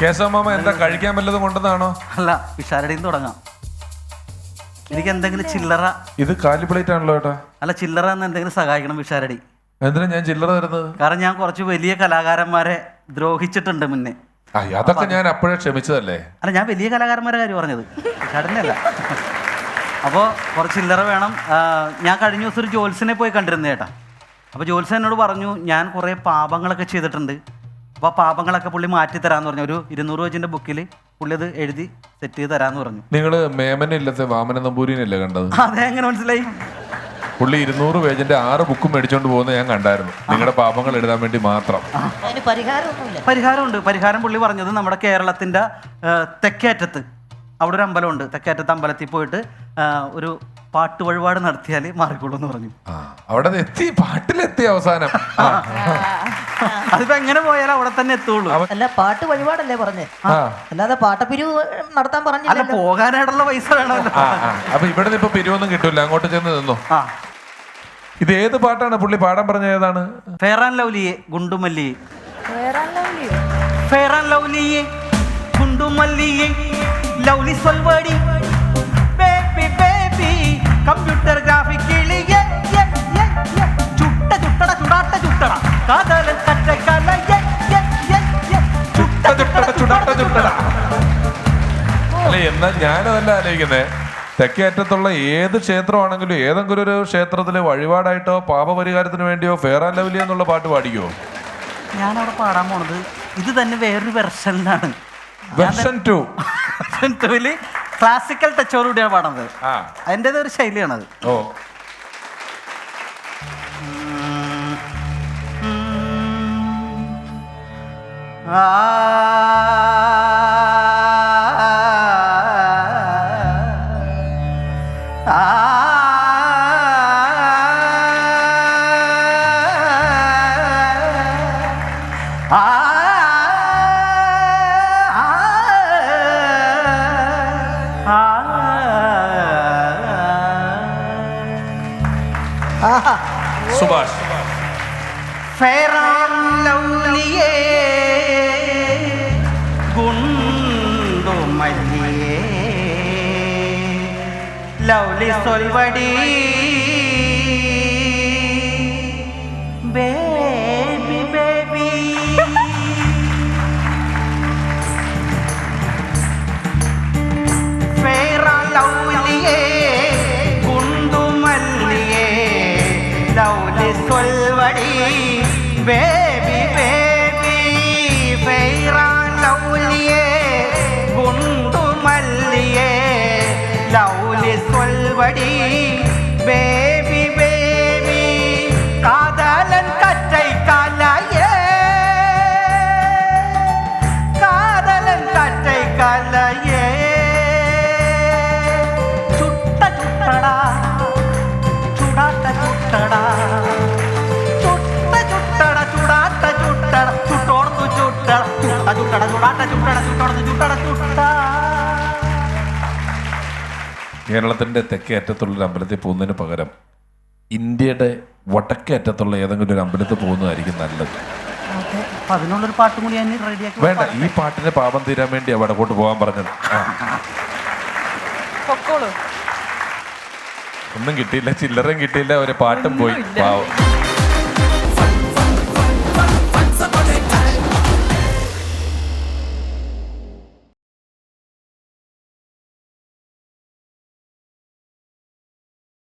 കേശവമാമ എന്താ കഴിക്കാൻ വല്ലതും കൊണ്ടതാണോ അല്ല വിശാലടിയിൽ നിന്ന് തുടങ്ങാം. എനിക്ക് എന്തെങ്കിലും ചില്ലറ ഇത് കാലി പ്ലേറ്റ് ആണല്ലോ ഏട്ടാ. അല്ല ചില്ലറ എന്ന് എന്തെങ്കിലും സഹായിക്കണം വിശാലടി. എന്തിനാ ഞാൻ ചില്ലറ തരുന്നത്? കാരണം ഞാൻ കുറച്ച് വലിയ കലാകാരന്മാരെ ദ്രോഹിച്ചിട്ടുണ്ട് മുന്നേ. അതൊക്കെ ഞാൻ അപ്പോഴേ ക്ഷമിച്ചതല്ലേ? അല്ല ഞാൻ വലിയ കലാകാരന്മാരെ കാര്യം പറഞ്ഞത്. ചടനല്ല അപ്പോൾ കുറച്ച് ചില്ലറ വേണം. ഞാൻ കഴിഞ്ഞ ദിവസം ഒരു ജോത്സനെ പോയി കണ്ടിരുന്നു ചേട്ടാ അപ്പോൾ എന്നോട് പറഞ്ഞു ഞാൻ കുറേ പാപങ്ങളൊക്കെ ചെയ്തിട്ടുണ്ട്. അപ്പോൾ ആ പാപങ്ങളൊക്കെ പുള്ളി മാറ്റി തരാമെന്ന് പറഞ്ഞു. ഒരു ഇരുന്നൂറ് വെച്ചിന്റെ ബുക്കിൽ പുള്ളി അത് എഴുതി സെറ്റ് ചെയ്ത് തരാമെന്ന് പറഞ്ഞു. നിങ്ങൾ മേമനില്ലത്തെ വാമന നമ്പൂരിനല്ലേ കണ്ടത്? അതെ എങ്ങനെ മനസ്സിലായി? പുള്ളി ഇരുന്നൂറ് പേജിന്റെ ആറ് ബുക്കും മേടിച്ചോണ്ട് പോകുന്നത് ഞാൻ കണ്ടായിരുന്നു. നിങ്ങളുടെ പാപങ്ങൾ എഴുതാൻ വേണ്ടി മാത്രം. അതിന് പരിഹാരമൊന്നുമില്ല. പരിഹാരമുണ്ട്. പരിഹാരം പുള്ളി പറഞ്ഞത് നമ്മുടെ കേരളത്തിന്റെ തെക്കേറ്റത്ത് അവിടെ ഒരു അമ്പലമുണ്ട്. തെക്കേറ്റത്ത് അമ്പലത്തിൽ പോയിട്ട് ഒരു പാട്ട് വഴിപാട് നടത്തിയാലേ മാറിക്കോളൂ എന്ന് പറഞ്ഞു. ആ അവിടെ എത്തി പാട്ടിലെത്തി അവസാനം. ആ, അതിപ്പോ എങ്ങനെ പോയാലും അവിടെ തന്നെ എത്തുള്ളൂ. അല്ല പാട്ട് വഴിപാടല്ലേ പറഞ്ഞേ? അല്ലാതെ പാട്ടപ്പിരിവ് നടത്താൻ അല്ല പറഞ്ഞില്ലല്ലോ പോകാനായിട്ടുള്ള പൈസ വേണമല്ലോ. അപ്പൊ ഇവിടെ നിന്ന് ഇപ്പൊ പിരിവൊന്നും കിട്ടൂല അങ്ങോട്ട് ചെന്ന് നിന്നു. ഇത് ഏത് പാട്ടാണ് പുള്ളി പാടാൻ പറഞ്ഞ ഏതാണ്? ഫെയർ ആൻഡ് ലവ്ലിയെ ഗുണ്ടുമല്ലിയെ. ഫെയർ ആൻഡ് ലവ്ലിയെ. ഗുണ്ടുമല്ലിയെ. ലവ്ലി സൊൽവടി കമ്പ്യൂട്ടർ ഗ്രാഫിക് കിളിയെ. ചുട്ട ചുട്ടട ചുടാട്ട ചുട്ടട. കാതലൻ കറ്റക്കല കലയെ. ചുട്ട ചുട്ടട ചുടാട്ട ചുട്ടട അല്ല എന്നാ ഞാനതല്ല ആലോചിക്കുന്നേ. തെക്കേ അറ്റത്തുള്ള ഏത് ക്ഷേത്രമാണെങ്കിലും ഏതെങ്കിലും ഒരു ക്ഷേത്രത്തിലെ വഴിപാടായിട്ടോ പാപപരിഹാരത്തിന് വേണ്ടിയോ ഫെയർ ആൻഡ് ലവ്ലി എന്നുള്ള പാട്ട് പാടിക്കോ? ഞാനവിടെ പാടാൻ പോണത് ഇത് തന്നെ വേറൊരു വെർഷനിലാണ് വെർഷൻ ടു ക്ലാസിക്കൽ ടച്ചോടുകൂടിയാണ് പാടുന്നത്. ആ. അതിന്റെത് ഒരു ശൈലിയാണത്. ഓ. ആ. സുഭാഷ്. ഗുണ്ടുമല്ലിയേ. ലൗലി സൊൽവടി ബേബി ലൗലി സൊൽവടി കേരളത്തിന്റെ തെക്കേ അറ്റത്തുള്ള ഒരു അമ്പലത്തിൽ പോകുന്നതിന് പകരം ഇന്ത്യയുടെ വടക്കേ അറ്റത്തുള്ള ഏതെങ്കിലും ഒരു അമ്പലത്തിൽ പോകുന്നതായിരിക്കും നല്ലത്. അപ്പൊ അതിനുള്ളൊരു പാട്ടും കൂടി ഞാൻ റെഡിയാക്കി വേണ്ട ഈ പാട്ടിന് പാപം തീരാൻ വേണ്ടി വടക്കോട്ട് പോകാൻ പറഞ്ഞത്. ഒന്നും കിട്ടിയില്ല ചില്ലറയും കിട്ടിയില്ല ഒരു പാട്ടും പോയി. പാവം.